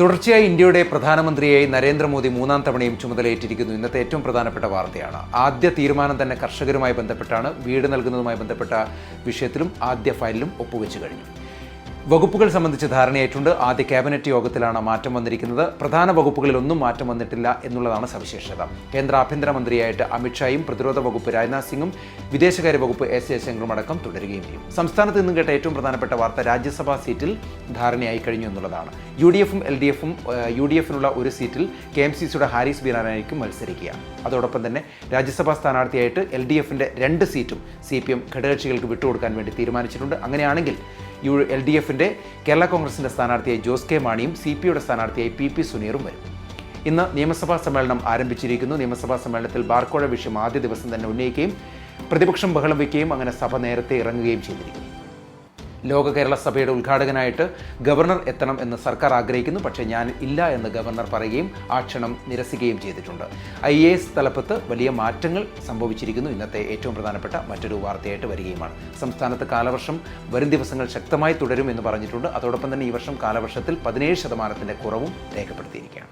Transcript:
തുടർച്ചയായി ഇന്ത്യയുടെ പ്രധാനമന്ത്രിയായി നരേന്ദ്രമോദി മൂന്നാം തവണയും ചുമതലയേറ്റിരിക്കുന്നു. ഇന്നത്തെ ഏറ്റവും പ്രധാനപ്പെട്ട വാർത്തയാണ്. ആദ്യ തീരുമാനം തന്നെ കർഷകരുമായി ബന്ധപ്പെട്ടാണ്. വീട് നൽകുന്നതുമായി ബന്ധപ്പെട്ട വിഷയത്തിലും ആദ്യ ഫയലിലും ഒപ്പുവെച്ചു കഴിഞ്ഞു. വകുപ്പുകൾ സംബന്ധിച്ച് ധാരണയായിട്ടുണ്ട് ആദ്യ ക്യാബിനറ്റ് യോഗത്തിലാണ് മാറ്റം വന്നിരിക്കുന്നത്. പ്രധാന വകുപ്പുകളിലൊന്നും മാറ്റം വന്നിട്ടില്ല എന്നുള്ളതാണ് സവിശേഷത. കേന്ദ്ര ആഭ്യന്തരമന്ത്രിയായിട്ട് അമിത്ഷായും പ്രതിരോധ വകുപ്പ് രാജ്നാഥ് സിംഗും വിദേശകാര്യ വകുപ്പ് എസ് ജയശങ്കറും അടക്കം തുടരുകയും ചെയ്യും. സംസ്ഥാനത്ത് നിന്നും കേട്ട ഏറ്റവും പ്രധാനപ്പെട്ട വാർത്ത രാജ്യസഭാ സീറ്റിൽ ധാരണയായി കഴിഞ്ഞു എന്നുള്ളതാണ്. യു ഡി എഫും എൽ ഡി എഫും യു ഡി എഫിനുള്ള ഒരു സീറ്റിൽ കെ എം സി സിയുടെ ഹാരിസ് ബീനാനായിരിക്കും മത്സരിക്കുക. അതോടൊപ്പം തന്നെ രാജ്യസഭാ സ്ഥാനാർത്ഥിയായിട്ട് എൽ ഡി എഫിന്റെ രണ്ട് സീറ്റും സി പി എം ഘടകകക്ഷികൾക്ക് വിട്ടുകൊടുക്കാൻ വേണ്ടി തീരുമാനിച്ചിട്ടുണ്ട്. അങ്ങനെയാണെങ്കിൽ യു എൽ ഡി എഫിന്റെ കേരള കോൺഗ്രസിന്റെ സ്ഥാനാർത്ഥിയായി ജോസ് കെ മാണിയും സി പി യുടെ സ്ഥാനാർത്ഥിയായി പി പി സുനീറും വരും. ഇന്ന് നിയമസഭാ സമ്മേളനം ആരംഭിച്ചിരിക്കുന്നു. നിയമസഭാ സമ്മേളനത്തിൽ ബാർക്കോഴ വിഷയം ആദ്യ ദിവസം തന്നെ ഉന്നയിക്കുകയും പ്രതിപക്ഷം ബഹളം വയ്ക്കുകയും അങ്ങനെ സഭ നേരത്തെ ഇറങ്ങുകയും ചെയ്തിരിക്കുന്നു. ലോക കേരള സഭയുടെ ഉദ്ഘാടകനായിട്ട് ഗവർണർ എത്തണം എന്ന് സർക്കാർ ആഗ്രഹിക്കുന്നു. പക്ഷേ ഞാൻ ഇല്ല എന്ന് ഗവർണർ പറയുകയും ആ ക്ഷണം നിരസിക്കുകയും ചെയ്തിട്ടുണ്ട്. ഐ എ എസ് തലപ്പത്ത് വലിയ മാറ്റങ്ങൾ സംഭവിച്ചിരിക്കുന്നു. ഇന്നത്തെ ഏറ്റവും പ്രധാനപ്പെട്ട മറ്റൊരു വാർത്തയായിട്ട് വരികയുമാണ്. സംസ്ഥാനത്ത് കാലവർഷം വരും ദിവസങ്ങൾ ശക്തമായി തുടരും എന്ന് പറഞ്ഞിട്ടുണ്ട്. അതോടൊപ്പം തന്നെ ഈ വർഷം കാലവർഷത്തിൽ പതിനേഴ് ശതമാനത്തിന്റെ കുറവും രേഖപ്പെടുത്തിയിരിക്കുകയാണ്.